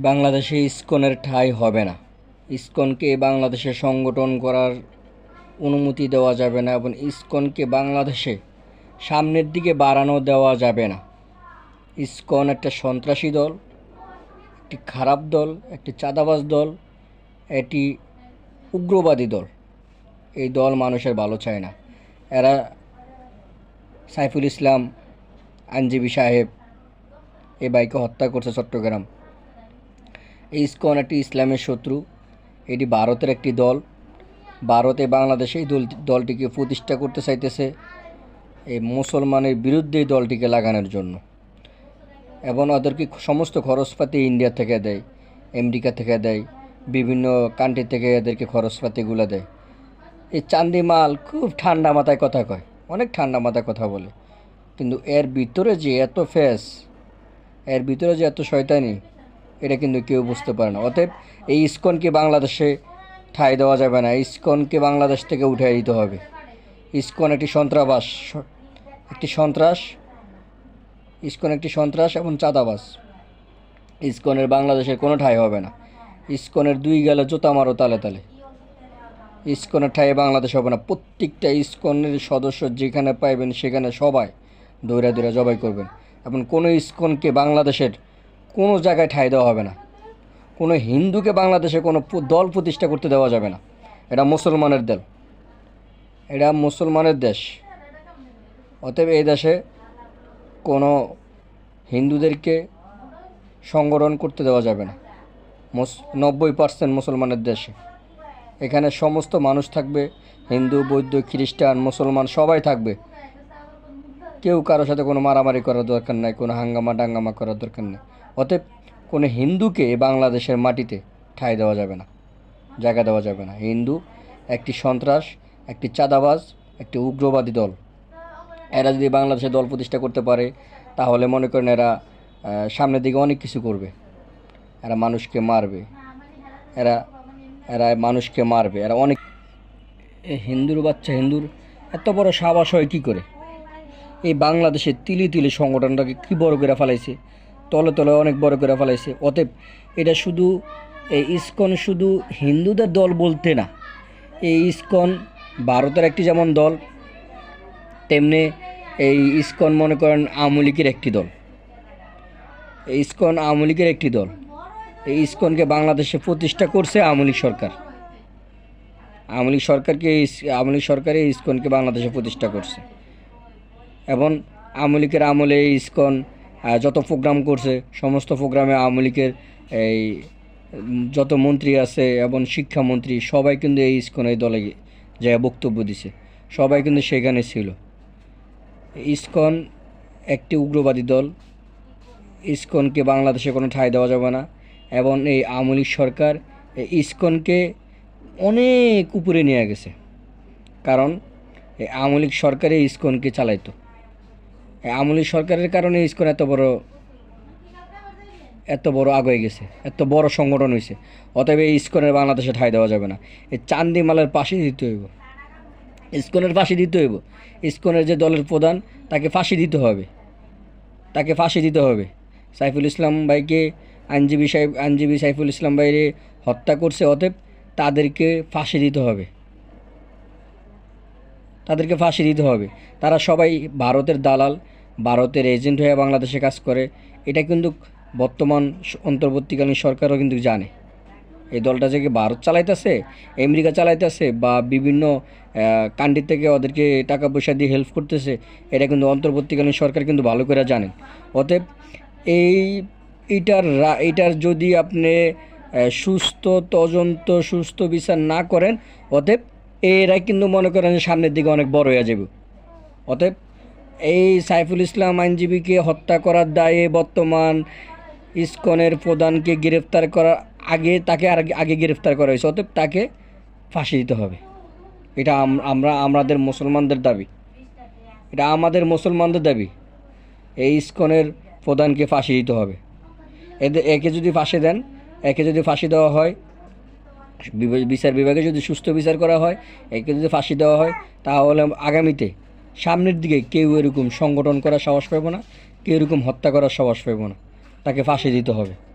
বাংলাদেশে ইস্কনের ঠাঁই হবে না। ইস্কনকে বাংলাদেশে সংগঠন করার অনুমতি দেওয়া যাবে না এবং ইস্কনকে বাংলাদেশে সামনের দিকে বাড়ানো দেওয়া যাবে না। ইস্কন একটা সন্ত্রাসী দল, একটি খারাপ দল, একটি চাঁদাবাজ দল এটি উগ্রবাদী দল। এই দল মানুষের ভালো চায় না। এরা সাইফুল ইসলাম আইনজীবী সাহেব এ বাইকে হত্যা করছে চট্টগ্রাম। ইসকন একটি ইসলামের শত্রু। এটি ভারতের একটি দল। ভারতে বাংলাদেশে এই দল দলটিকে প্রতিষ্ঠা করতে চাইতেছে এই মুসলমানের বিরুদ্ধে এই দলটিকে লাগানোর জন্য। এবং ওদেরকে সমস্ত খরচপাতি ইন্ডিয়া থেকে দেয়, আমেরিকা থেকে দেয়, বিভিন্ন কান্ট্রি থেকে এদেরকে খরচপাতিগুলো দেয়। এই চান্দি মাল খুব ঠান্ডা মাথায় কথা কয়, অনেক ঠান্ডা মাথায় কথা বলে। কিন্তু এর ভিতরে যে এত ফেস, এর ভিতরে যে এত শয়তানি এটা কিন্তু কেউ বুঝতে পারে না। অতএব এই ইস্কনকে বাংলাদেশে ঠাঁই দেওয়া যাবে না। ইস্কনকে বাংলাদেশ থেকে উঠে দিতে হবে। ইস্কন একটি সন্ত্রাবাস একটি সন্ত্রাস, ইস্কন একটি সন্ত্রাস এবং চাঁদাবাস ইস্কনের বাংলাদেশের কোনো ঠাঁই হবে না। ইস্কনের দুই গেলে জোতা মারো তালে তালে। ইস্কনের ঠাঁই বাংলাদেশ হবে না। প্রত্যেকটা ইস্কনের সদস্য যেখানে পাইবেন সেখানে সবাই দৌড়া দৌড়া জবাই করবেন। এবং কোনো ইস্কনকে বাংলাদেশের কোনো জায়গায় ঠাঁই দেওয়া হবে না। কোনো হিন্দুকে বাংলাদেশে কোনো দল প্রতিষ্ঠা করতে দেওয়া যাবে না। এটা মুসলমানের দল। এটা মুসলমানের দেশ। অতএব এই দেশে কোনো হিন্দুদেরকে সংগঠন করতে দেওয়া যাবে না। নব্বই পার্সেন্ট মুসলমানের দেশে। এখানে সমস্ত মানুষ থাকবে, হিন্দু, বৌদ্ধ, খ্রিস্টান, মুসলমান সবাই থাকবে। কেউ কারোর সাথে কোনো মারামারি করার দরকার নাই, কোনো হাঙ্গামা ডাঙ্গামা করার দরকার নেই। অতএব কোনো হিন্দুকে বাংলাদেশের মাটিতে ঠাঁই দেওয়া যাবে না, জায়গা দেওয়া যাবে না। হিন্দু, একটি সন্ত্রাস, একটি চাঁদাবাজ, একটি উগ্রবাদী দল। এরা যদি বাংলাদেশে দল প্রতিষ্ঠা করতে পারে, তাহলে মনে করেন এরা সামনের দিকে অনেক কিছু করবে। এরা মানুষকে মারবে। এরা এরা মানুষকে মারবে। এরা অনেক হিন্দুর বাচ্চা হিন্দুর এত বড় সাবাস হয় কী করে? এই বাংলাদেশে তিলি তিলি সংগঠনটাকে কী বড় করে ফেলাইছে? তলে তলে অনেক বড় করে ফেলাইছে। অতএব এটা শুধু, এই ইস্কন শুধু হিন্দুদের দল বলতে না, এই ইস্কন ভারতের একটি যেমন দল, তেমনি এই ইস্কন মনে করেন আওয়ামী লীগের একটি দল। এই ইস্কন আওয়ামী লীগের একটি দল। এই ইস্কনকে বাংলাদেশে প্রতিষ্ঠা করছে আওয়ামী লীগ সরকার। আওয়ামী লীগ সরকারকে আওয়ামী লীগ সরকারে ইসকনকে বাংলাদেশে প্রতিষ্ঠা করছে। এবং আওয়ামী লীগের আমলে ইসকন যত প্রোগ্রাম করছে, সমস্ত প্রোগ্রামে আওয়ামী লীগের এই, যত মন্ত্রী আছে এবং শিক্ষামন্ত্রী, সবাই কিন্তু এই ইসকন এই দলে যে বক্তব্য দিছে। সবাই কিন্তু সেখানে ছিল। ইস্কন একটি উগ্রবাদী দল। ইস্কনকে বাংলাদেশে কোনো ঠাঁই দেওয়া যাবে না এবং এই আওয়ামী লীগ সরকার ইস্কনকে অনেক উপরে নিয়ে গেছে। কারণ এই আওয়ামী লীগ সরকারই ইসকনকে চালাইতো। লীগ সরকারের কারণে ইসকন এত বড় এত বড় আগে গেছে, এত বড় সংগঠন হয়েছে অতএব এই ইসকনের বাংলাদেশে ঠাঁই দেওয়া যাবে না। এই চান্দিমালের পাশে দিতে হইব। ইসকনের ফাঁসি দিতে হইব। ইসকনের যে দলের প্রধান, তাকে ফাঁসি দিতে হবে। তাকে ফাঁসি দিতে হবে। সাইফুল ইসলাম ভাইকে, আইনজীবী সাহেব, আইনজীবী সাইফুল ইসলাম ভাইরে হত্যা করছে, অতএব তাদেরকে ফাঁসি দিতে হবে। তাদেরকে ফাঁসি দিতে হবে। তারা সবাই ভারতের দালাল। ভারতের এজেন্ট হয়ে বাংলাদেশে কাজ করে, এটা কিন্তু বর্তমান অন্তর্বর্তীকালীন সরকারও কিন্তু জানে। এই দলটা যে ভারত চালাইতেছে, আমেরিকা চালাইতেছে বা বিভিন্ন কান্ট্রি থেকে ওদেরকে টাকা পয়সা দিয়ে হেল্প করতেছে, এটা কিন্তু অন্তর্বর্তীকালীন সরকার কিন্তু ভালো করে জানেন অতএব এই এইটার রা- এইটার যদি আপনি সুস্থ, তদন্ত, সুস্থ বিচার না করেন, অতএব এরা কিন্তু মনে করেন যে সামনের দিকে অনেক বড় হয়ে যাবে। অতএব এই সাইফুল ইসলাম আইনজীবীকে হত্যা করার দায়ে বর্তমান ইসকনের প্রধানকে গ্রেফতার করার আগে তাকে আর আগে গ্রেফতার করা হয়েছে, অতএব তাকে ফাঁসি দিতে হবে। এটা আমরা, আমাদের মুসলমানদের দাবি। এটা আমাদের মুসলমানদের দাবি, এই ইসকনের প্রধানকে ফাঁসি দিতে হবে। এদের একে যদি ফাঁসি দেন, একে যদি ফাঁসি দেওয়া হয় বিচার বিভাগে যদি সুস্থ বিচার করা হয়, একে যদি ফাঁসি দেওয়া হয়, তাহলে আগামীতে সামনের দিকে কেউ এরকম সংগঠন করার সাহস পাইব না, কেউ এরকম হত্যা করার সাহস পাইব না। তাকে ফাঁসি দিতে হবে।